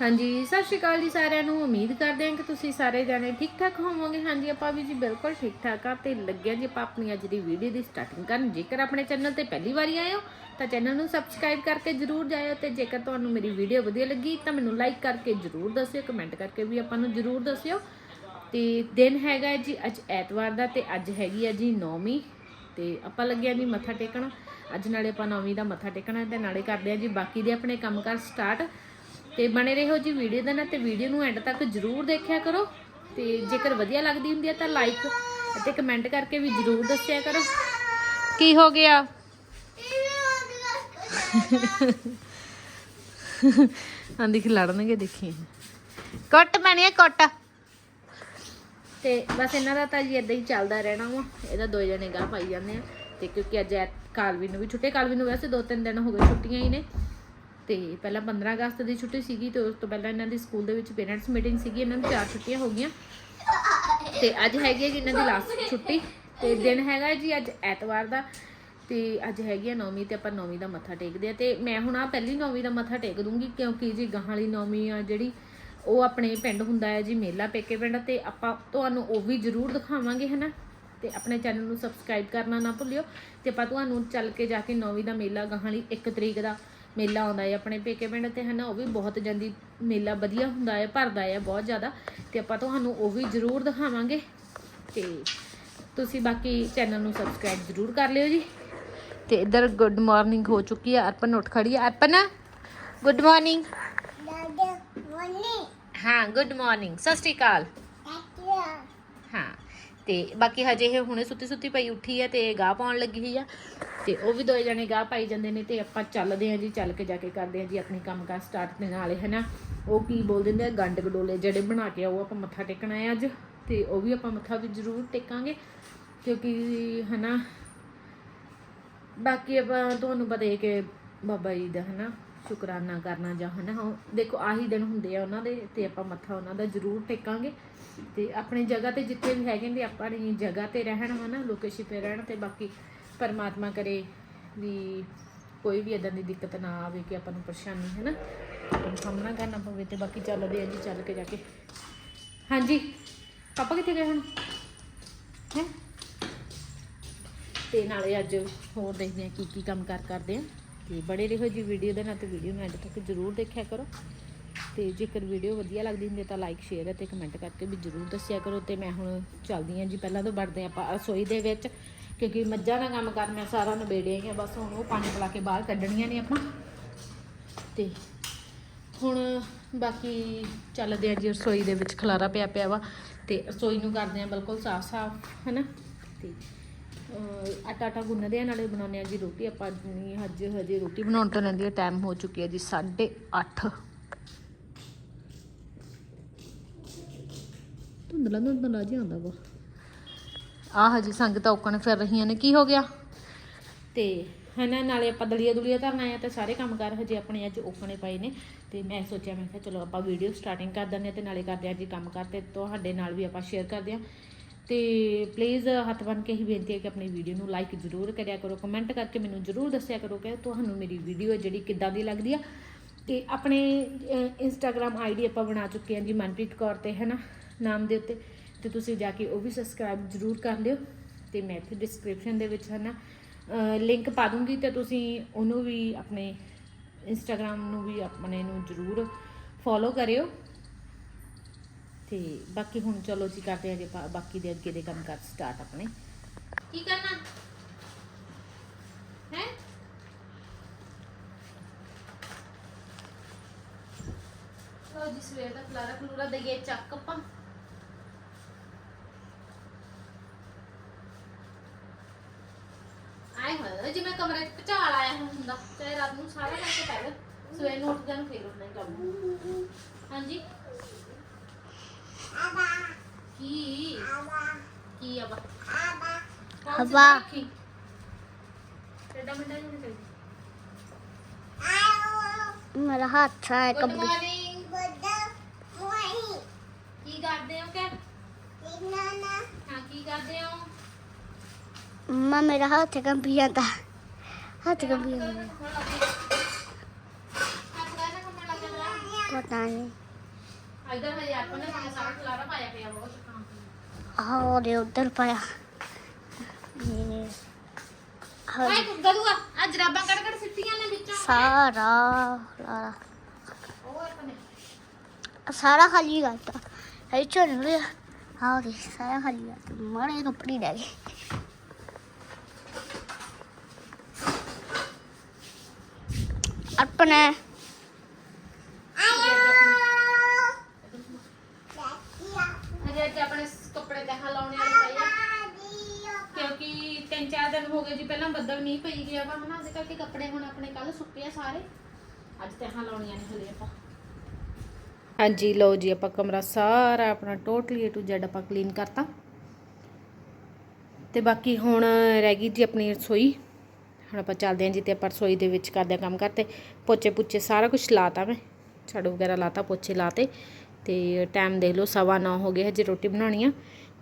ਹਾਂਜੀ, ਸਤਿ ਸ਼੍ਰੀ ਅਕਾਲ ਜੀ ਸਾਰਿਆਂ ਨੂੰ। ਉਮੀਦ ਕਰਦੇ ਹਾਂ ਕਿ ਤੁਸੀਂ ਸਾਰੇ ਜਾਣੇ ਠੀਕ ਠਾਕ ਹੋਵੋਗੇ। ਹਾਂਜੀ, ਆਪਾਂ ਵੀ ਜੀ ਬਿਲਕੁਲ ਠੀਕ ਠਾਕ ਆ ਤੇ ਲੱਗਿਆ ਜੀ ਆਪਾਂ ਆਪਣੀ ਅੱਜ ਦੀ ਵੀਡੀਓ ਦੀ ਸਟਾਰਟਿੰਗ ਕਰਨ। ਜੇਕਰ ਆਪਣੇ ਚੈਨਲ ਤੇ ਪਹਿਲੀ ਵਾਰੀ ਆਏ ਹੋ, ਤਾਂ ਚੈਨਲ ਨੂੰ ਸਬਸਕ੍ਰਾਈਬ ਕਰਕੇ ਜਰੂਰ ਜਾਇਓ ਤੇ ਜੇਕਰ ਤੁਹਾਨੂੰ ਮੇਰੀ ਵੀਡੀਓ ਵਧੀਆ ਲੱਗੀ, ਤਾਂ ਮੈਨੂੰ ਲਾਈਕ ਕਰਕੇ ਜਰੂਰ ਦੱਸਿਓ ਕਮੈਂਟ ਕਰਕੇ ਵੀ ਆਪਾਂ ਨੂੰ ਜਰੂਰ ਦੱਸਿਓ। ਤੇ ਦਿਨ ਹੈਗਾ ਜੀ ਅੱਜ ਐਤਵਾਰ ਦਾ ਤੇ ਅੱਜ ਹੈਗੀ ਆ ਜੀ ਨੌਵੀਂ। ਤੇ ਆਪਾਂ ਲੱਗਿਆ ਜੀ ਮੱਥਾ ਟੇਕਣਾ। ਅੱਜ ਨਾਲੇ ਆਪਾਂ ਨੌਵੀਂ ਦਾ ਮੱਥਾ ਟੇਕਣਾ ਤੇ ਨਾਲੇ ਕਰਦੇ ਆ ਜੀ ਬਾਕੀ ਦੇ ਆਪਣੇ ਕੰਮਕਾਰ ਸਟਾਰਟ ਤੇ ਬਣੇ ਰਹੋ ਜੀ ਵੀਡੀਓ ਦੇ ਨਾਲ ਤੇ ਵੀਡੀਓ ਨੂੰ ਐਂਡ ਤੱਕ ਜਰੂਰ ਦੇਖਿਆ ਕਰੋ। ਤੇ ਜੇਕਰ ਵਧੀਆ ਲੱਗਦੀ ਹੁੰਦੀ ਹੈ ਤਾਂ ਲਾਈਕ ਅਤੇ ਕਮੈਂਟ ਕਰਕੇ ਵੀ ਜਰੂਰ ਦੱਸਿਆ ਕਰੋ। ਕੀ ਹੋ ਗਿਆ? ਹਾਂ ਦੇਖ, ਲੜਨਗੇ ਦੇਖੀ। ਕੱਟ ਮੈਨੇ ਕੱਟ। ਤੇ ਬਸ ਇਹਨਾਂ ਦਾ ਤਾਂ ਜੀ ਇਦਾਂ ਹੀ ਚੱਲਦਾ ਰਹਿਣਾ ਵਾ। ਇਹਦਾ ਦੋ ਜਣੇ ਗਾਹ ਪਾਈ ਜਾਂਦੇ ਆ। ਤੇ ਕਿਉਂਕਿ ਅੱਜ ਕਾਲਵੀ ਨੂੰ ਵੀ ਛੁੱਟੇ। ਕਾਲਵੀ ਨੂੰ ਵੈਸੇ ਦੋ ਤਿੰਨ ਦਿਨ ਹੋ ਗਏ ਛੁੱਟੀਆਂ ਹੀ ਨੇ। ਤੇ ਪਹਿਲਾਂ 15 ਅਗਸਤ ਦੀ ਛੁੱਟੀ ਸੀਗੀ ਤੇ ਉਸ ਤੋਂ ਪਹਿਲਾਂ ਇਹਨਾਂ ਦੀ ਸਕੂਲ ਦੇ ਵਿੱਚ ਪੇਰੈਂਟਸ ਮੀਟਿੰਗ ਸੀਗੀ, ਇਹਨਾਂ ਨੂੰ ਚਾਰ ਛੁੱਟੀਆਂ ਹੋ ਗਈਆਂ। ਤੇ ਅੱਜ ਹੈਗੀ ਹੈ ਜੀ ਇਹਨਾਂ ਦੀ ਲਾਸਟ ਛੁੱਟੀ ਤੇ ਦਿਨ ਹੈਗਾ ਜੀ ਅੱਜ ਐਤਵਾਰ ਦਾ ਤੇ ਅੱਜ ਹੈਗੀ ਆ ਨੌਵੀਂ ਤੇ ਆਪਾਂ ਨੌਵੀਂ ਦਾ ਮੱਥਾ ਟੇਕਦੇ ਆ ਤੇ ਮੈਂ ਹੁਣ ਆ ਪਹਿਲੀ ਨੌਵੀਂ ਦਾ ਮੱਥਾ ਟੇਕ ਦੂੰਗੀ ਕਿਉਂਕਿ ਜੀ ਗਾਹਾਂ ਵਾਲੀ ਨੌਵੀਂ ਆ ਜਿਹੜੀ ਉਹ ਆਪਣੇ ਪਿੰਡ ਹੁੰਦਾ ਹੈ ਜੀ, ਮੇਲਾ ਪੇਕੇ ਪਿੰਡ ਤੇ ਆਪਾਂ ਤੁਹਾਨੂੰ ਉਹ ਵੀ ਜ਼ਰੂਰ ਦਿਖਾਵਾਂਗੇ, ਹਨਾ? ਤੇ ਆਪਣੇ ਚੈਨਲ ਨੂੰ ਸਬਸਕ੍ਰਾਈਬ ਕਰਨਾ ਨਾ ਭੁੱਲਿਓ ਤੇ ਆਪਾਂ ਤੁਹਾਨੂੰ ਚੱਲ ਕੇ ਜਾ ਕੇ ਨੌਵੀਂ ਦਾ ਮੇਲਾ ਗਾਹਾਂ ਵਾਲੀ 1 ਤਰੀਕ ਦਾ ਮੇਲਾ ਆਉਂਦਾ ਹੈ ਆਪਣੇ ਪੇਕੇ ਪਿੰਡ ਤੇ ਹਨਾ, ਉਹ ਵੀ ਬਹੁਤ ਜਾਂਦੀ ਮੇਲਾ ਵਧੀਆ ਹੁੰਦਾ ਹੈ, ਭਰਦਾ ਹੈ ਬਹੁਤ ਜ਼ਿਆਦਾ। ਤੇ ਆਪਾਂ ਤੁਹਾਨੂੰ ਉਹ ਵੀ ਜ਼ਰੂਰ ਦਿਖਾਵਾਂਗੇ। ਤੇ ਤੁਸੀਂ ਬਾਕੀ ਚੈਨਲ ਨੂੰ ਸਬਸਕ੍ਰਾਈਬ ਜ਼ਰੂਰ ਕਰ ਲਿਓ ਜੀ। ਤੇ ਇਧਰ ਗੁੱਡ ਮਾਰਨਿੰਗ ਹੋ ਚੁੱਕੀ ਹੈ, ਅਰਪਨ ਉੱਠ ਖੜੀ ਹੈ। ਅਰਪਨ ਗੁੱਡ ਮਾਰਨਿੰਗ ਹਾਂ ਗੁੱਡ ਮਾਰਨਿੰਗ ਸਤਿ ਸ਼੍ਰੀ ਅਕਾਲ। ਹਾਂ, ਤੇ ਬਾਕੀ ਹਜੇ ਇਹ ਹੁਣੇ ਸੁੱਤੀ ਸੁੱਤੀ ਪਈ ਉੱਠੀ ਹੈ ਤੇ ਗਾਹ ਪਾਉਣ ਲੱਗੀ ਹੋਈ ਆ। ਤੇ ਉਹ ਵੀ ਦੋਏ ਜਣੇ ਗਾਹ ਪਾਈ ਜਾਂਦੇ ਨੇ ਤੇ ਆਪਾਂ ਚੱਲਦੇ ਆਂ ਜੀ, ਚੱਲ ਕੇ ਜਾ ਕੇ ਕਰਦੇ ਆਂ ਜੀ, ਆਪਣੇ ਕੰਮ ਕੰਮਕਾਰ ਸਟਾਰਟ ਦੇ ਨਾਲੇ ਹਨਾ? ਉਹ ਕੀ ਬੋਲ ਦਿੰਦੇ ਆ ਗੰਡ ਗਡੋਲੇ ਜਿਹੜੇ ਬਣਾ ਕੇ ਆਓ ਆਪਾਂ ਮੱਥਾ ਟੇਕਣਾ ਹੈ ਅੱਜ ਤੇ ਉਹ ਵੀ ਆਪਾਂ ਮੱਥਾ ਵੀ ਜ਼ਰੂਰ ਟੇਕਾਂਗੇ ਕਿਉਂਕਿ, ਹਨਾ? ਬਾਕੀ ਆਪਾਂ ਤੁਹਾਨੂੰ ਪਤਾ ਹੈ ਕਿ ਬਾਬਾ ਜੀ ਦਾ, ਹਨਾ? ਸ਼ੁਕਰਾਨਾ ਕਰਨਾ ਜਾਂ, ਹਨਾ? ਉਹ ਦੇਖੋ, ਆਹੀ ਦਿਨ ਹੁੰਦੇ ਆ ਉਹਨਾਂ ਦੇ ਤੇ ਆਪਾਂ ਮੱਥਾ ਉਹਨਾਂ ਦਾ ਜ਼ਰੂਰ ਟੇਕਾਂਗੇ ਤੇ ਆਪਣੀ ਜਗ੍ਹਾ ਤੇ ਜਿੱਥੇ ਵੀ ਹੈਗੇ ਨੇ, ਆਪਾਂ ਆਪਣੀ ਜਗ੍ਹਾ ਤੇ ਰਹਿਣ, ਹਨਾ? ਲੋਕੇਸ਼ਨ ਤੇ ਰਹਿਣ ਤੇ ਬਾਕੀ ਪਰਮਾਤਮਾ ਕਰੇ ਵੀ ਕੋਈ ਵੀ ਇਦਾਂ ਦੀ ਦਿੱਕਤ ਨਾ ਆਵੇ ਕਿ ਆਪਾਂ ਨੂੰ ਪਰੇਸ਼ਾਨੀ, ਹੈ ਨਾ? ਆਪਾਂ ਨੂੰ ਸਾਹਮਣਾ ਕਰਨਾ ਪਵੇ ਤੇ ਬਾਕੀ ਚੱਲਦੇ ਆ ਜੀ, ਚੱਲ ਕੇ ਜਾ ਕੇ। ਹਾਂਜੀ, ਪਾਪਾ ਕਿੱਥੇ ਗਏ ਹੁਣ? ਹੈ? ਤੇ ਨਾਲੇ ਅੱਜ ਹੋਰ ਦੇਖਦੇ ਆ ਕੀ ਕੀ ਕੰਮ ਕਰ ਕਰਦੇ ਆ। ਤੇ ਬੜੇ ਰਹੋ ਜੀ ਵੀਡੀਓ ਦੇ ਨਾਲ ਤੇ ਵੀਡੀਓ ਨੂੰ ਐਂਡ ਤੱਕ ਜਰੂਰ ਦੇਖਿਆ ਕਰੋ। ਤੇ ਜੇਕਰ ਵੀਡੀਓ ਵਧੀਆ ਲੱਗਦੀ ਹੁੰਦੀ ਹੈ ਤਾਂ ਲਾਈਕ, ਸ਼ੇਅਰ ਅਤੇ ਕਮੈਂਟ ਕਰਕੇ ਵੀ ਜਰੂਰ ਦੱਸਿਆ ਕਰੋ। ਤੇ ਮੈਂ ਹੁਣ ਚੱਲਦੀ ਹਾਂ ਜੀ, ਪਹਿਲਾਂ ਤੋਂ ਵੜਦੇ ਹਾਂ ਆਪਾਂ ਰਸੋਈ ਦੇ ਵਿੱਚ। ਕਿਉਂਕਿ ਮੱਝਾਂ ਦਾ ਕੰਮ ਕਰ ਮੈਂ ਸਾਰਾ ਨਿਬੇੜਿਆ ਹੀ ਆ, ਬਸ ਹੁਣ ਉਹ ਪਾਣੀ ਪਿਲਾ ਕੇ ਬਾਹਰ ਕੱਢਣੀਆਂ ਨੇ ਆਪਾਂ। ਤੇ ਹੁਣ ਬਾਕੀ ਚੱਲਦੇ ਆ ਜੀ, ਰਸੋਈ ਦੇ ਵਿੱਚ ਖਲਾਰਾ ਪਿਆ ਪਿਆ ਵਾ। ਤੇ ਰਸੋਈ ਨੂੰ ਕਰਦੇ ਆ ਬਿਲਕੁਲ ਸਾਫ਼-ਸਾਫ਼, ਹਨਾ? ਤੇ, ਅਹ ਆਟਾ ਆਟਾ ਗੁੰਨਦੇ ਆ, ਨਾਲੇ ਬਣਾਉਂਦੇ ਆ ਜੀ ਰੋਟੀ। ਆਪਾਂ ਨਹੀਂ ਅੱਜ ਹਜੇ ਰੋਟੀ ਬਣਾਉਣ ਤੋਂ ਲੈਂਦੀ ਹੈ ਟਾਈਮ ਹੋ ਚੁੱਕੀ ਹੈ ਜੀ 8:30 ਧੁੰਦਲਾ ਧੁੰਦਲਾ ਜੀ ਆਉਂਦਾ ਵਾ। ਆਹ ਹਜੇ ਸੰਗਤਾਂ ਔਕਣ ਫਿਰ ਰਹੀਆਂ ਨੇ, ਕੀ ਹੋ ਗਿਆ? ਤੇ ਹਨਾ, ਨਾਲੇ ਆਪਾਂ ਦਲੀਆ ਦੁਲੀਆ ਧਰਨਾ ਆ ਤੇ ਸਾਰੇ ਕੰਮ ਕਰ ਹਜੇ ਆਪਣੇ ਅੱਜ ਓਕਣੇ ਪਏ ਨੇ। ਤੇ ਮੈਂ ਸੋਚਿਆ, ਮੈਂ ਕਿਹਾ ਚਲੋ ਆਪਾਂ ਵੀਡੀਓ ਸਟਾਰਟਿੰਗ ਕਰ ਦਿੰਦੇ ਹਾਂ ਤੇ ਨਾਲੇ ਕਰਦੇ ਆ ਜੀ ਕੰਮ ਕਰ ਤੇ ਤੁਹਾਡੇ ਨਾਲ ਵੀ ਆਪਾਂ ਸ਼ੇਅਰ ਕਰਦੇ ਆ ਤੇ ਪਲੀਜ਼ ਹੱਥ ਬੰਨ ਕੇ ਹੀ ਬੇਨਤੀ ਹੈ ਕਿ ਆਪਣੀ ਵੀਡੀਓ ਨੂੰ ਲਾਈਕ ਜ਼ਰੂਰ ਕਰਿਆ ਕਰੋ ਕਮੈਂਟ ਕਰਕੇ ਮੈਨੂੰ ਜ਼ਰੂਰ ਦੱਸਿਆ ਕਰੋ ਕਿ ਤੁਹਾਨੂੰ ਮੇਰੀ ਵੀਡੀਓ ਜਿਹੜੀ ਕਿੱਦਾਂ ਦੀ ਲੱਗਦੀ ਆ। ਤੇ ਆਪਣੇ ਇੰਸਟਾਗ੍ਰam ਆਈਡੀ ਆਪਾਂ ਬਣਾ ਚੁੱਕੇ ਹਾਂ ਜੀ ਮਨਪ੍ਰੀਤ ਕੌਰ ਤੇ, ਹੈਨਾ, ਨਾਮ ਦੇ ਉੱਤੇ। ਤੇ ਤੁਸੀਂ ਜਾ ਕੇ ਉਹ ਵੀ ਸਬਸਕ੍ਰਾਈਬ ਜ਼ਰੂਰ ਕਰ ਲਿਓ ਤੇ ਮੈਂ ਇੱਥੇ ਡਿਸਕ੍ਰਿਪਸ਼ਨ ਦੇ ਵਿੱਚ ਹਨਾ ਲਿੰਕ ਪਾ ਦੂੰਗੀ ਤੇ ਤੁਸੀਂ ਉਹਨੂੰ ਵੀ ਆਪਣੇ ਇੰਸਟਾਗ੍ਰam ਨੂੰ ਵੀ ਆਪਣੇ ਨੂੰ ਜ਼ਰੂਰ ਫੋਲੋ ਕਰਿਓ। ਤੇ ਬਾਕੀ ਹੁਣ ਚਲੋ ਜੀ ਕਰਦੇ ਹਾਂ ਜੀ ਬਾਕੀ ਦੇ ਅੱਗੇ ਦੇ ਕੰਮ ਕਰ ਸਟਾਰਟ ਆਪਣੇ। ਕੀ ਕਰਨਾ? ਹੈ? ਲੋ ਜੀ, ਸਵੇਰ ਦਾ ਖਲਾਰਾ ਖਲੂਰਾ ਦਈਏ ਚੱਕ ਆਪਾਂ ਆਏ ਹੋਏ ਜਿਵੇਂ ਕਮਰੇ 'ਚ ਭਚਾਲ ਆਇਆ ਹੁੰਦਾ ਚਾਹੇ ਰਾਤ ਨੂੰ ਸਾਰਾ ਕਰਕੇ ਪੈ ਗਿਆ ਸਵੇਰ ਨੂੰ ਉੱਠਦਿਆਂ ਨੂੰ ਫੇਰ ਉੱਠਣਾ ਹੀ ਕੰਮ। ਹਾਂਜੀ? ਕੀ? ਕੀ ਆਵਾ ਹਵਾ। ਟੇਡਾ ਮਿੰਡਾ ਨਹੀਂ ਕਰੀ ਮੇਰਾ ਹੱਥ ਹੈ ਗੁੱਡ ਕੱਬੀ ਮਾਰਨਿੰਗ। ਕੀ ਕਰਦੇ ਹੋ ਕਿ ਹਾਂ ਕੀ ਕਰਦੇ ਹੋ? ਮੰਮਾ ਮੇਰਾ ਹੱਥ ਕੰਬੀ ਜਾਂਦਾ ਹੱਥ ਲਾ ਕੰਮਣ ਲੱਗ ਜਾਂਦਾ ਪਤਾ ਨਹੀਂ ਇਧਰ ਹਜੇ ਆਪਾਂ ਨੇ ਸਾਨੂੰ ਸਾਰਾ ਖਲਾਰਾ ਪਾਇਆ ਪਿਆ ਬਹੁਤ ਆਹ ਉਹਦੇ ਉੱਧਰ ਪਿਆ ਇਹ ਹਾਂ, ਓਏ ਗਲੂਆ ਆ ਜਰਾਬਾਂ ਕੱਢ ਕੱਢ ਸਿੱਟੀਆਂ ਨੇ ਵਿੱਚੋਂ। ਸਾਰਾ ਲਾਰਾ ਉਹ ਆਪਣੇ ਸਾਰਾ ਖਾਲੀ ਕਰਤਾ। ਹੈ ਚੋਣ ਲਿਆ। ਹਾਂ ਜੀ ਸਾਰਾ ਖਾਲੀ ਕਰਤਾ। ਮਾਰੇ ਕੱਪੜੇ ਰਹਿ ਗਏ ਆਪਣੇ ਹਜੇ ਅੱਜ ਆਪਣੇ ਕੱਪੜੇ ਤਹਾਂ ਲਾਉਣੇ ਵਾਲੇ ਪਏ ਆ। ਕਿਉਂਕਿ ਤਿੰਨ ਚਾਰ ਦਿਨ ਹੋ ਗਏ ਜੀ ਪਹਿਲਾਂ ਬੱਦਲ ਮੀਂਹ ਪਈ ਗਿਆ ਵਾ ਹਨਾ? ਉਹਦੇ ਕਰਕੇ ਕੱਪੜੇ ਹੁਣ ਆਪਣੇ ਕੱਲ ਸੁੱਕੇ ਆ ਸਾਰੇ। ਅੱਜ ਤਹਾਂ ਲਾਉਣੀਆਂ ਨੇ ਹਲੇ ਆਪਾਂ। ਹਾਂਜੀ ਲਓ ਜੀ ਆਪਾਂ ਕਮਰਾ ਸਾਰਾ ਆਪਣਾ ਟੋਟਲੀ ਏ ਟੂ ਜ਼ੈਡ ਆਪਾਂ ਕਲੀਨ ਕਰਤਾ। ਤੇ ਬਾਕੀ ਹੁਣ ਰਹਿ ਗਈ ਜੀ ਆਪਣੀ ਰਸੋਈ। ਹੁਣ ਆਪਾਂ ਚੱਲਦੇ ਹਾਂ ਜੀ ਤੇ ਆਪਾਂ ਰਸੋਈ ਦੇ ਵਿੱਚ ਕਰਦੇ ਹਾਂ ਕੰਮ ਕਰਤੇ ਪੋਚੇ ਪੁੱਚੇ ਸਾਰਾ ਕੁਝ ਲਾਤਾ ਮੈਂ ਛਾੜੂ ਵਗੈਰਾ ਲਾਤਾ, ਪੋਚੇ ਲਾਤੇ ਤੇ ਟਾਈਮ ਦੇਖ ਲਓ ਸਵਾ ਨੌ ਹੋ ਗਏ ਹਜੇ ਰੋਟੀ ਬਣਾਉਣੀ ਆ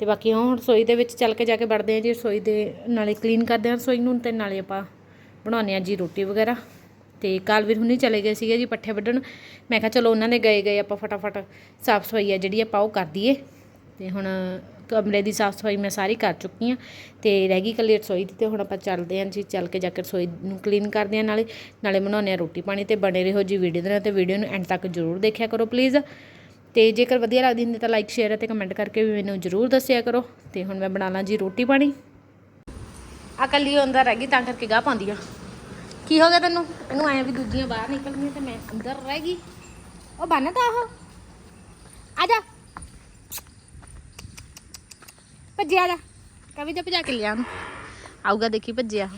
ਤੇ ਬਾਕੀ ਹੁਣ ਰਸੋਈ ਦੇ ਵਿੱਚ ਚੱਲ ਕੇ ਜਾ ਕੇ ਵੜਦੇ ਹਾਂ ਜੀ, ਰਸੋਈ ਦੇ ਨਾਲੇ ਕਲੀਨ ਕਰਦੇ ਹਾਂ ਰਸੋਈ ਨੂੰ ਤੇ ਨਾਲੇ ਆਪਾਂ ਬਣਾਉਂਦੇ ਹਾਂ ਜੀ ਰੋਟੀ ਵਗੈਰਾ ਤੇ ਕਾਲਵੀਰ ਹੁਣੀ ਚਲੇ ਗਏ ਸੀਗੇ ਜੀ ਪੱਠੇ ਵੱਢਣ, ਮੈਂ ਕਿਹਾ ਚਲੋ ਉਹਨਾਂ ਦੇ ਗਏ ਗਏ ਆਪਾਂ ਫਟਾਫਟ ਸਾਫ਼ ਸਫ਼ਾਈ ਆ ਜਿਹੜੀ ਆਪਾਂ ਉਹ ਕਰ ਦਈਏ ਤੇ ਹੁਣ ਕਮਰੇ ਦੀ ਸਾਫ਼ ਸਫ਼ਾਈ ਮੈਂ ਸਾਰੀ ਕਰ ਚੁੱਕੀ ਹਾਂ ਤੇ ਰਹਿ ਗਈ ਕੱਲੀ ਰਸੋਈ ਦੀ ਤੇ ਹੁਣ ਆਪਾਂ ਚੱਲਦੇ ਹਾਂ ਜੀ, ਚੱਲ ਕੇ ਜਾ ਕੇ ਰਸੋਈ ਨੂੰ ਕਲੀਨ ਕਰਦੇ ਹਾਂ ਨਾਲੇ ਨਾਲੇ ਬਣਾਉਂਦੇ ਹਾਂ ਰੋਟੀ ਪਾਣੀ ਤੇ ਬਣੇ ਰਹੋ ਜੀ ਵੀਡੀਓ ਦੇ ਨਾਲ ਤੇ ਵੀਡੀਓ ਨੂੰ ਐਂਡ ਤੱਕ ਜ਼ਰੂਰ ਦੇਖਿਆ ਕਰੋ ਪਲੀਜ਼ ਤੇ ਜੇਕਰ ਵਧੀਆ ਲੱਗਦੀ ਹੁੰਦੀ ਤਾਂ ਲਾਈਕ ਸ਼ੇਅਰ ਅਤੇ ਕਮੈਂਟ ਕਰਕੇ ਵੀ ਮੈਨੂੰ ਜ਼ਰੂਰ ਦੱਸਿਆ ਕਰੋ ਤੇ ਹੁਣ ਮੈਂ ਬਣਾ ਲਾਂ ਜੀ ਰੋਟੀ ਪਾਣੀ। ਆ ਕੱਲੀ ਅੰਦਰ ਰਹਿ ਗਈ ਤਾਂ ਕਰਕੇ ਗਾਹ ਪਾਉਂਦੀ ਆ ਕੀ ਹੋ ਗਿਆ ਤੈਨੂੰ? ਇਹਨੂੰ ਆਇਆ ਵੀ ਦੂਜੀਆਂ ਬਾਹਰ ਨਿਕਲ ਗਈਆਂ ਤੇ ਮੈਂ ਅੰਦਰ ਰਹਿ ਗਈ। ਉਹ ਬੰਨਤਾ ਉਹ। ਆ ਜਾ। ਭੱਜਿਆ ਜਾ। ਕਵੀ ਤੇ ਭਜਾ ਕੇ ਲਿਆ ਉਹਨੂੰ। ਆਊਗਾ ਦੇਖੀ ਭੱਜਿਆ।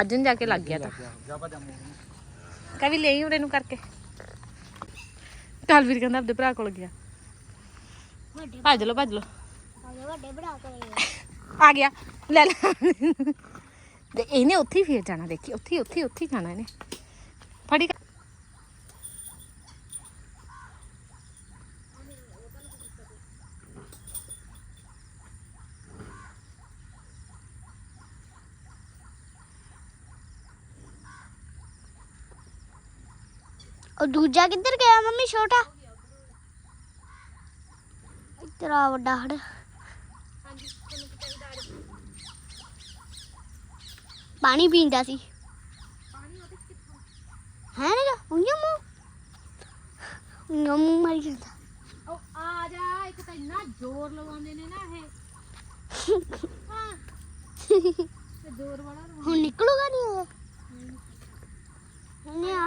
ਅਜਨ ਜਾ ਕੇ ਲੱਗ ਗਿਆ ਤਾਂ। ਕਵੀ ਲੈ ਆਈ ਨੂੰ ਕਰਕੇ। ਕਾਲਵੀਰ ਕਹਿੰਦਾ ਆਪਣੇ ਭਰਾ ਕੋਲ ਗਿਆ। ਵੱਡੇ ਭੱਜ ਲਓ ਭੱਜ ਲਓ। ਵੱਡੇ ਬਣਾ ਕੇ ਲਏ ਆ ਗਿਆ। ਲੈ ਲੈ। ਤੇ ਇਹਨੇ ਉੱਥੇ ਹੀ ਫੇਰ ਜਾਣਾ ਦੇਖੀ। ਉੱਥੇ ਉੱਥੇ ਉੱਥੇ ਜਾਣਾ ਇਹਨੇ। ਫੜੀ ਉਹ ਦੂਜਾ ਕਿੱਧਰ ਗਿਆ ਮੰਮੀ ਛੋਟਾ? ਤੇਰਾ ਵੱਡਾ ਹੜ। ਪਾਣੀ ਪੀਂਦਾ ਸੀ। ਹੈ ਨਾ ਉਹਨੂੰ ਮੂੰਹ। ਉਹਨੂੰ ਮੂੰਹ ਮਾਰੀ ਜਾਂਦਾ। ਉਹ ਆ ਜਾ ਇੱਕ ਤਾਂ ਇੰਨਾ ਜ਼ੋਰ ਲਗਾਉਂਦੇ ਨੇ ਨਾ ਇਹ। ਜ਼ੋਰ ਵਾਲਾ ਹੁਣ ਨਿਕਲੂਗਾ ਨਹੀਂ ਉਹ? ਉਹਨੇ ਆ।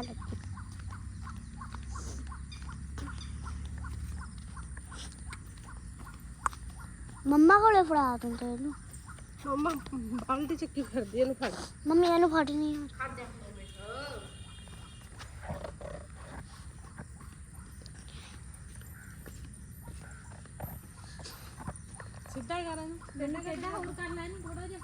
ਲੱਗੀ ਮੰਮਾ ਕੋਲੇ ਫੜਾ ਤੂੰ ਤੇ ਇਹਨੂੰ। ਮੰਮਾ ਬਾਲਟੀ ਚੱਕੀ ਫਿਰਦੀ ਇਹਨੂੰ ਫੜ। ਮੰਮੀ ਇਹਨੂੰ ਫੜਨੀ ਆ। ਖੜ ਜਾ ਸਿੱਧਾ ਕਰ ਇਹਨੂੰ। ਡੰਡਾ ਸਿੱਧਾ ਹੋਰ ਕਰ ਲੈ ਇਹਨੂੰ ਥੋੜਾ ਜਿਹਾ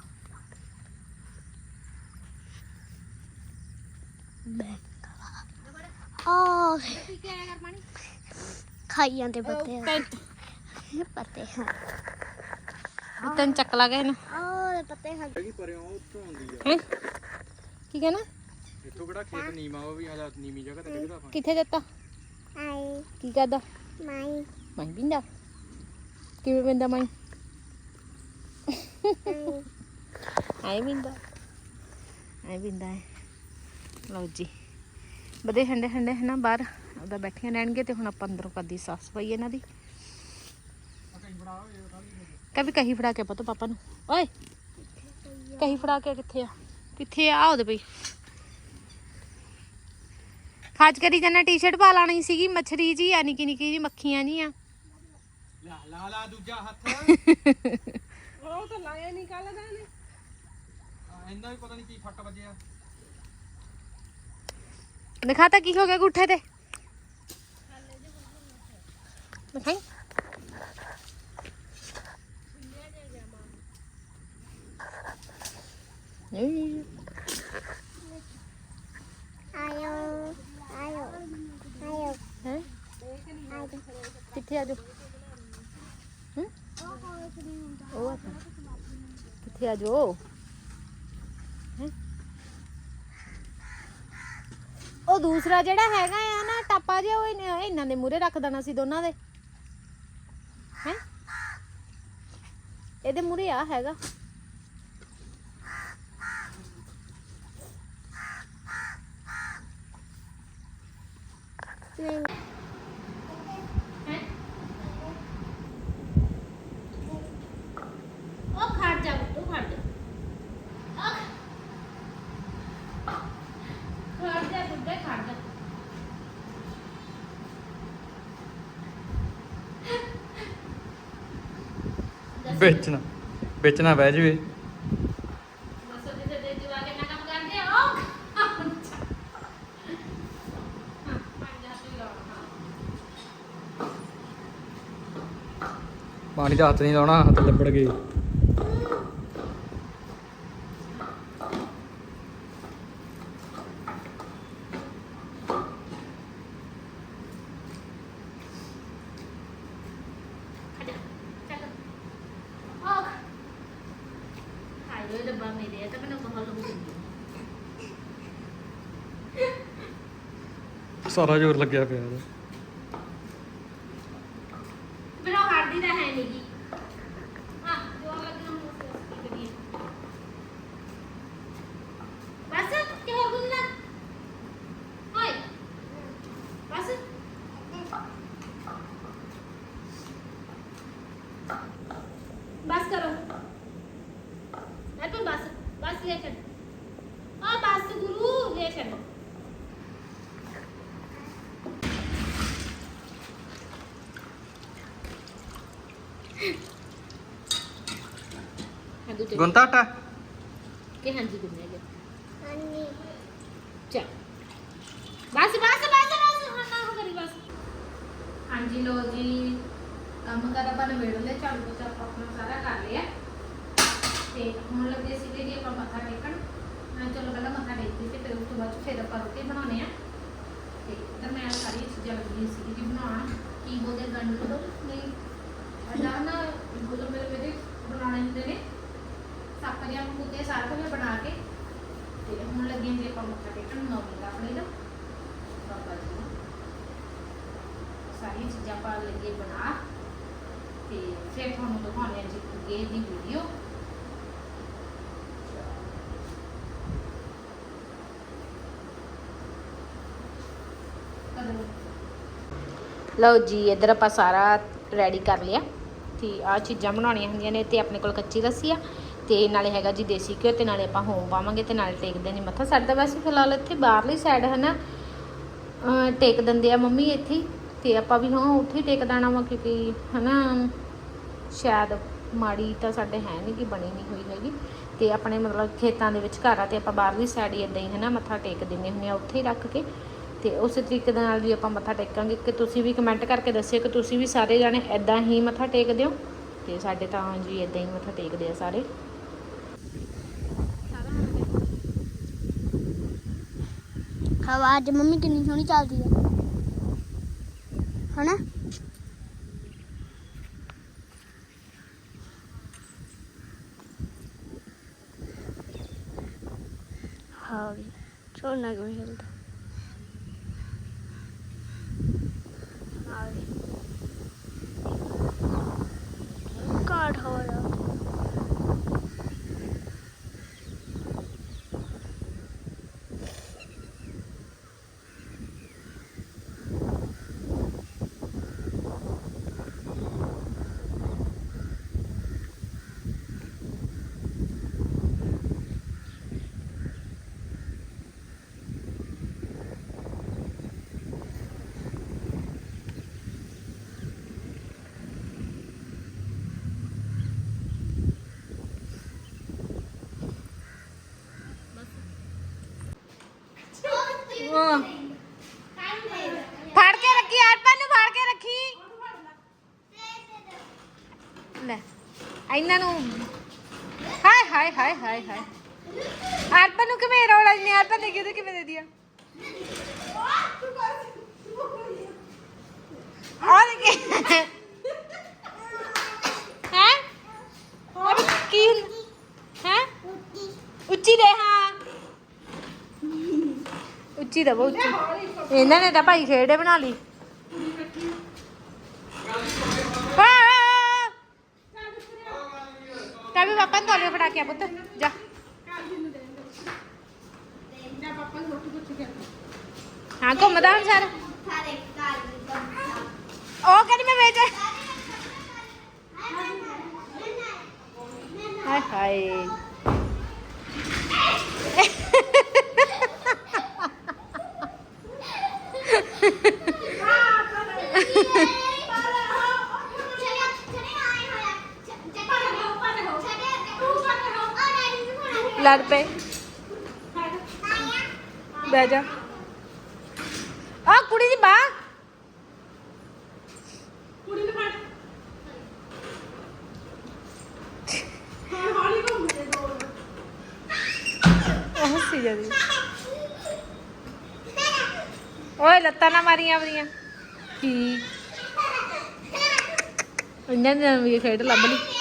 ਆ ਪੀ ਕੇ ਆਇਆ ਕਰ ਪਾਣੀ ਖਾਈ ਜਾਂਦੇ ਪੱਤੇ ਪੱਤੇ ਤੈਨੂੰ ਚੱਕ ਲਾ ਗਏ ਇਹਨੂੰ ਆ ਪੱਤੇ ਹਾਂ ਹੈਗੀ ਪਰਿਓ ਉੱਥੋਂ ਆਉਂਦੀ ਆ। ਹੈ? ਕੀ ਕਹਿਣਾ? ਇੱਥੋਂ ਕਿਹੜਾ ਖੇਤ ਨੀਮਾ ਉਹ ਵੀ ਆਦਾ ਨੀਵੀਂ ਜਗ੍ਹਾ ਤੇ ਡਿੱਗਦਾ ਕਿੱਥੇ ਦਿੱਤਾ? ਆਈ ਕੀ ਕਰਦਾ? ਮਾਈ। ਮੈਂ ਬਿੰਦਾ ਕਿਵੇਂ ਬਿੰਦਾ ਮੈਂ ਆਈ ਬਿੰਦਾ ਆਈ ਬਿੰਦਾ ਹੈ। ਲਓ ਜੀ। ਬਦੇ ਹੰਡੇ ਹੰਡੇ ਹੈ ਨਾ ਬਾਹਰ। ਉਹਦਾ ਬੈਠੀਆਂ ਰਹਿਣਗੇ ਤੇ ਹੁਣ ਆਪਾਂ ਅੰਦਰੋਂ ਕਰਦੀ ਸਾਫ਼ ਸਫ਼ਾਈ ਇਹਨਾਂ ਦੀ। ਕਵੀ ਕਹੀ ਫੜਾ ਕੇ ਪਤਾ ਪਾਪਾ ਨੂੰ। ਓਏ ਕਹੀ ਫੜਾ ਕੇ ਕਿੱਥੇ ਆ? ਕਿੱਥੇ ਆ? ਉਹਦੇ ਪਈ ਖਾਜ ਕਰੀ ਜਨਾ ਟੀ-ਸ਼ਰਟ ਪਾ ਲਾਣੀ ਸੀਗੀ ਮੱਛਰੀ ਜੀ ਆ ਨਿੱਕੀ ਨਿੱਕੀ ਜੀ ਮੱਖੀਆਂ ਜੀ ਆ। ਲਾ ਲਾ ਦੂਜਾ ਹੱਥ। ਉਹ ਤਾਂ ਲਾਇਆ ਨਹੀਂ ਕੱਲ ਦਾ ਨੇ ਇੰਨਾ ਵੀ ਪਤਾ ਨਹੀਂ ਕੀ ਫੱਟ ਵੱਜਿਆ। ਦਿਖਾਤਾ ਕੀ ਹੋ ਗਿਆ ਗੁੱਠੇ ਤੇ? ਦਿਖਾਈ ਨਹੀਂ ਆਇਓ ਆਇਓ ਆਇਓ ਹੈ ਕਿੱਥੇ ਆ ਜਾ ਹੂੰ ਉਹ ਆ ਤਾਂ। ਕਿੱਥੇ ਆ ਜੋ ਉਹ ਦੂਸਰਾ ਜਿਹੜਾ ਹੈਗਾ ਆ ਨਾ ਟਾਪਾ ਜਿਹਾ ਉਹ ਇਹਨਾਂ ਦੇ ਮੂਰੇ ਰੱਖ ਦੇਣਾ ਸੀ ਦੋਨਾਂ ਦੇ। ਹੈ? ਇਹਦੇ ਮੂਰੇ ਆ ਹੈਗਾ। ਨਹੀਂ ਉਹ ਖੜ ਜਾ ਤੂੰ ਖੜ ਜਾ ਖੜ ਜਾ ਬੁੱਢੇ ਖੜ ਜਾ ਵੇਚਣਾ ਵੇਚਣਾ ਬਹਿ ਜਵੇ। ਪਾਣੀ ਦਾ ਹੱਥ ਨਹੀਂ ਲਾਉਣਾ ਹੱਥ ਲੱਪੜ ਗਏ ਚੱਲ ਆਹ ਹਾਏ ਉਹ ਡੱਬਾ ਮੇਰੇ ਆ ਤਾਂ ਮੈਨੂੰ ਬਹੁਤ ਲੋਕ ਦਿੰਦੇ ਸਾਰਾ ਜ਼ੋਰ ਲੱਗਿਆ ਪਿਆ ਇਹਦਾ ਮੈਨੂੰ ਹੜਦੀ ਤਾਂ ਹੈ ਨਹੀਂ ਗੀ ਹਾਂ ਜੋ ਲੱਗਣਾ ਹੁਣ ਉਸ ਕੀ ਕਰੀਏ ਬਸ ਕਿ ਹੋਰ ਕੁਝ ਨਾ ਓਏ ਬਸ ਬਸ ਕਰੋ ਮੈਂ ਤੂੰ ਬਸ ਬਸ ਲੈ ਚੱਲ ਆ ਬਸ ਗੁਰੂ ਲੈ ਚੱਲ ਗੁੰਤਾ ਆਟਾ? ਕਿ ਹਾਂਜੀ ਦਿੰਦੇ ਹੈਗੇ ਅੰਨੀ ਚੱਲ। ਬਸ ਬਸ ਬਸ ਬਸ ਹਾਂ ਨਾ ਹੋ ਕਰੀ ਬਸ। ਹਾਂਜੀ ਲੋ ਜੀ। ਕੰਮ ਕਰ ਆਪਾਂ ਨੇ ਵੇੜ ਲਿਆ ਝਾੜੂ ਪੋਚਾ ਆਪਾਂ ਆਪਣਾ ਸਾਰਾ ਕਰ ਲਿਆ। ਤੇ ਹੁਣ ਲੱਗੇ ਸੀਗੇ ਜੀ ਆਪਾਂ ਮੱਥਾ ਟੇਕਣ। ਮੈਂ ਚਲੋ ਪਹਿਲਾਂ ਮੱਥਾ ਟੇਕ ਕੇ ਫਿਰ ਉਸ ਤੋਂ ਬਾਅਦ ਫਿਰ ਆਪਾਂ ਰੋਟੀ ਬਣਾਉਣੇ ਆ। ਤੇ ਤਾਂ ਮੈਂ ਸਾਰੀ ਚੀਜ਼ਾਂ ਲੱਗੀ ਸੀ ਜੀ ਬਣਾਉਣ। ਕੀ ਬੋਲਦੇ ਗੰਢ? ਦੋ ਨਹੀਂ। ਅਜਾ ਨਾ ਬੋਲੋ ਮੇਰੇ ਮੇਰੇ ਬਣਾਉਣੇ ਹੁੰਦੇ ਨੇ। ਸੱਪ ਜਿਹਾ ਕੁੱਤੇ ਸਾਰਾ ਕੁਝ ਬਣਾ ਕੇ। ਤੇ ਹੁਣ ਲੱਗੇ ਜੀ ਆਪਾਂ ਮੱਥਾ ਟੇਕਣ ਨੌਵੀਂ ਦਾ ਆਪਣੇ ਦਾ ਬਾਬਾ ਜੀ ਸਾਰੀਆਂ ਚੀਜ਼ਾਂ ਪਾ ਲੱਗੇ ਬਣਾ। ਤੇ ਫਿਰ ਤੁਹਾਨੂੰ ਦਿਖਾਉਂਦੇ ਹਾਂ ਜੀ ਅੱਗੇ ਦੀ ਵੀਡੀਓ ਲਓ ਜੀ, ਇੱਧਰ ਆਪਾਂ ਸਾਰਾ ਰੈਡੀ ਕਰ ਲਿਆ। ਤੇ ਆ ਚੀਜ਼ਾਂ ਬਣਾਉਣੀਆਂ ਹੁੰਦੀਆਂ ਨੇ ਤੇ ਆਪਣੇ ਕੋਲ ਕੱਚੀ ਲੱਸੀ ਆ। ਤੇ ਨਾਲੇ ਹੈਗਾ ਜੀ ਦੇਸੀ ਘਿਓ ਤੇ ਨਾਲੇ ਆਪਾਂ ਹੋਮ ਪਾਵਾਂਗੇ ਤੇ ਨਾਲੇ ਟੇਕਦੇ ਨੇ ਮੱਥਾ। ਸਾਡਾ ਵੈਸੇ ਫਿਲਹਾਲ ਇੱਥੇ ਬਾਹਰਲੀ ਸਾਈਡ ਹੈ ਨਾ ਟੇਕ ਦਿੰਦੇ ਆ ਮੰਮੀ ਇੱਥੇ ਹੀ, ਤੇ ਆਪਾਂ ਵੀ ਹਾਂ ਉੱਥੇ ਹੀ ਟੇਕ ਦੇਣਾ ਵਾ ਕਿਉਂਕਿ ਹਨਾ ਸ਼ਾਇਦ ਮਾੜੀ ਤਾਂ ਸਾਡੇ ਹੈ ਨਹੀਂ ਕਿ ਬਣੀ ਨਹੀਂ ਹੋਈ ਹੈਗੀ। ਤੇ ਆਪਣੇ ਮਤਲਬ ਖੇਤਾਂ ਦੇ ਵਿੱਚ ਘਰ ਆ ਤੇ ਆਪਾਂ ਬਾਹਰਲੀ ਸਾਈਡ ਹੀ ਇਦਾਂ ਹੀ ਹਨਾ ਮੱਥਾ ਟੇਕ ਦਿੰਦੇ ਹੁੰਦੇ ਆ ਉੱਥੇ ਹੀ ਰੱਖ ਕੇ। ਤੇ ਉਸੇ ਤਰੀਕੇ ਦੇ ਨਾਲ ਵੀ ਆਪਾਂ ਮੱਥਾ ਟੇਕਾਂਗੇ। ਕਿ ਤੁਸੀਂ ਵੀ ਕਮੈਂਟ ਕਰਕੇ ਦੱਸਿਓ ਕਿ ਤੁਸੀਂ ਵੀ ਸਾਰੇ ਜਾਣੇ ਇਦਾਂ ਹੀ ਮੱਥਾ ਟੇਕਦੇ ਹੋ? ਤੇ ਸਾਡੇ ਤਾਂ ਜੀ ਇਦਾਂ ਹੀ ਮੱਥਾ ਟੇਕਦੇ ਆ ਸਾਰੇ। ਹਵਾ ਅੱਜ ਮੰਮੀ ਕਿੰਨੀ ਸੋਹਣੀ ਚੱਲਦੀ ਹੈ ਹਨਾ? ਹਾਂ ਵੀ ਝੋਨਾ ਕਿਵੇਂ ਹਿਲਦਾ ਇਹਨਾਂ ਨੂੰ। ਹਾਏ ਹਾਏ ਹਾਏ ਹਾਏ ਹਾਏ। ਅਰਪਨ ਨੂੰ ਕਿਵੇਂ ਰੌਲਾ ਨਹੀਂ ਅਰਪਨ ਨੇ ਕਿਹਦੇ ਕਿਵੇਂ ਦੇ ਦਿਆ? ਔਰ ਕੀ ਹੈ? ਅਬ ਕੀ ਹੈ? ਉੱਚੀ ਦੇ, ਹਾਂ। ਉੱਚੀ ਦਾ ਬਹੁਤ ਇਹਨਾਂ ਨੇ ਤਾਂ ਭਾਈ ਖੇੜੇ ਬਣਾ ਲਈ ਤਾਂ ਵੀ ਪਾਪਾ ਨੂੰ ਤੋਲੇ ਫੜਾ ਕੇ ਆ ਪੁੱਤ ਜਾ ਹਾਂ ਘੁੰਮਦਾ ਹੁਣ ਸਰ ਉਹ ਕਹਿੰਦੀ ਮੈਂ ਵੇਚ ਹਾਏ ਹਾਏ ਲੜ ਪਏ। ਬਹਿ ਜਾ। ਆ ਕੁੜੀ ਦੀ ਬਾਹ ਉਹ ਹੱਸੀ ਜਾਂਦੀ। ਓਏ ਲੱਤਾਂ ਨਾ ਮਾਰੀਆਂ ਆਪਣੀਆਂ। ਕੀ? ਇਹਨਾਂ ਨੇ ਵੀ ਖੇਡ ਲੱਭ ਲਈ।